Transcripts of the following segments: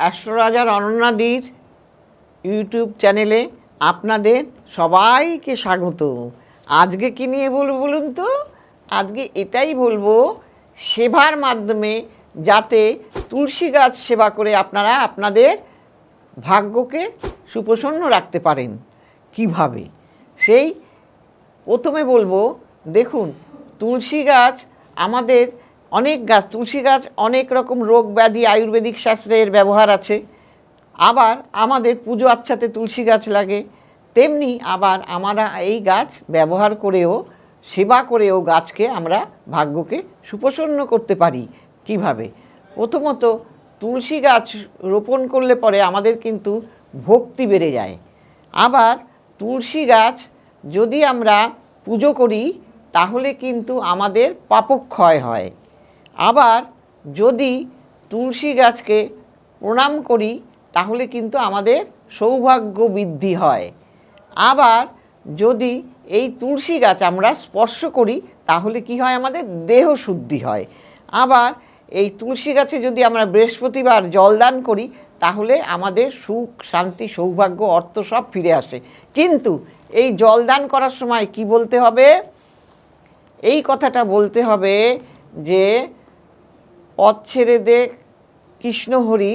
রাষ্ট্ররাজার অনন্যাদির YouTube চ্যানেলে আপনাদের সবাইকে স্বাগত। আজকে কি নিয়ে বলব বলুন তো? আজকে এটাই বলব, সেবার মাধ্যমে যাতে তুলসী গাছ সেবা করে আপনারা আপনাদের ভাগ্যকে সুপ্রসন্ন রাখতে পারেন। কীভাবে? সেই প্রথমে বলব, দেখুন, তুলসী গাছ আমাদের অনেক গাছ, তুলসী গাছ, অনেক রকম রোগ ব্যাধি, আয়ুর্বেদিক শাস্ত্রের ব্যবহার আছে। আবার আমাদের পুজো আচ্ছাতে তুলসী গাছ লাগে, তেমনি আবার আমরা এই গাছ ব্যবহার করেও, সেবা করেও গাছকে আমরা ভাগ্যকে সুপ্রসন্ন করতে পারি। কীভাবে? প্রথমত, তুলসী গাছ রোপণ করলে পরে আমাদের কিন্তু ভক্তি বেড়ে যায়। আবার তুলসী গাছ যদি আমরা পুজো করি, তাহলে কিন্তু আমাদের পাপক্ষয় হয়। আবার যদি তুলসী গাছকে প্রণাম করি, তাহলে কিন্তু আমাদের সৌভাগ্য বৃদ্ধি হয়। আবার যদি এই তুলসী গাছ আমরা স্পর্শ করি, তাহলে কি হয় আমাদের? দেহ শুদ্ধি হয়। আবার এই তুলসী গাছে যদি আমরা বৃহস্পতিবার জলদান করি, তাহলে আমাদের সুখ, শান্তি, সৌভাগ্য, অর্থ সব ফিরে আসে। কিন্তু এই জলদান করার সময় কি বলতে হবে? এই কথাটা বলতে হবে যে পথ ছেড়ে দে কৃষ্ণহরি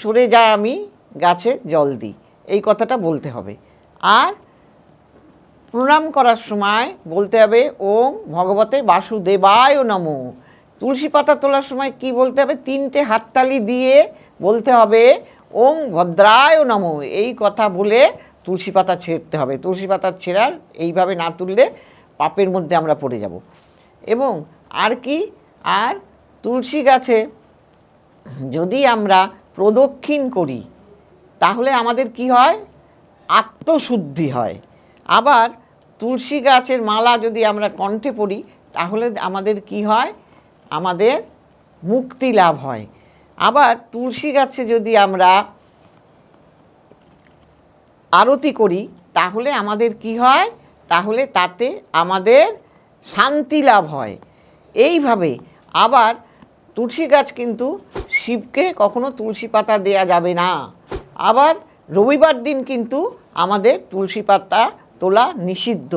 সরে যা আমি, গাছে জল দিই এই কথাটা বলতে হবে। আর প্রণাম করার সময় বলতে হবে, ওম ভগবতে বাসুদেবায় নমো। তুলসী পাতা তোলার সময় কি বলতে হবে? তিনটে হাততালি দিয়ে বলতে হবে ওং ভদ্রায় নমো। এই কথা বলে তুলসী পাতা ছেড়তে হবে। তুলসী পাতা ছেঁড়ার এইভাবে না তুললে পাপের মধ্যে আমরা পড়ে যাব। এবং আর কি? আর তুলসী গাছে যদি আমরা প্রদক্ষিণ করি, তাহলে আমাদের কি হয়? আত্মশুদ্ধি হয়। আবার তুলসী গাছের মালা যদি আমরা কণ্ঠে পড়ি, তাহলে আমাদের কি হয়? আমাদের মুক্তি লাভ হয়। আবার তুলসী গাছে যদি আমরা আরতি করি, তাহলে আমাদের কি হয়? তাহলে তাতে আমাদের শান্তি লাভ হয়। এইভাবে আবার তুলসী গাছ কিন্তু শিবকে কখনো তুলসী পাতা দেয়া যাবে না। আবার রবিবার দিন কিন্তু আমাদের তুলসী পাতা তোলা নিষিদ্ধ।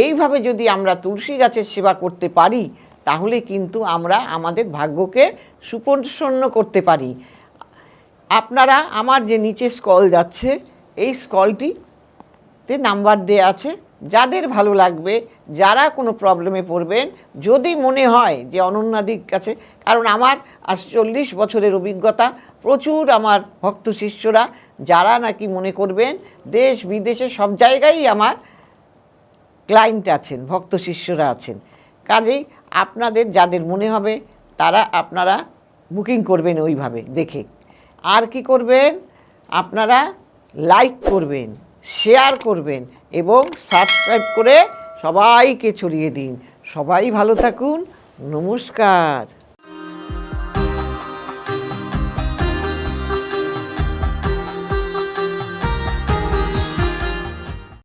এইভাবে যদি আমরা তুলসী গাছের সেবা করতে পারি, তাহলে কিন্তু আমরা আমাদের ভাগ্যকে সুপ্রসন্ন করতে পারি। আপনারা আমার যে নিচে স্কল যাচ্ছে, এই স্কলটিতে নাম্বার দেওয়া আছে। যাদের ভালো লাগবে, যারা কোনো প্রবলেমে পড়বেন, যদি মনে হয় যে অনন্যাদির কাছে, কারণ আমার আজ চল্লিশ বছরের অভিজ্ঞতা, প্রচুর আমার ভক্ত শিষ্যরা, যারা নাকি মনে করবেন দেশ বিদেশে সব জায়গায় আমার ক্লায়েন্ট আছেন, ভক্ত শিষ্যরা আছেন। কাজেই আপনাদের যাদের মনে হবে, তারা আপনারা বুকিং করবেন ওইভাবে দেখে। আর কি করবেন? আপনারা লাইক করবেন। শেয়ার করবেন এবং সাবস্ক্রাইব করে সবাইকে ছড়িয়ে দিন। সবাই ভালো থাকুন। নমস্কার।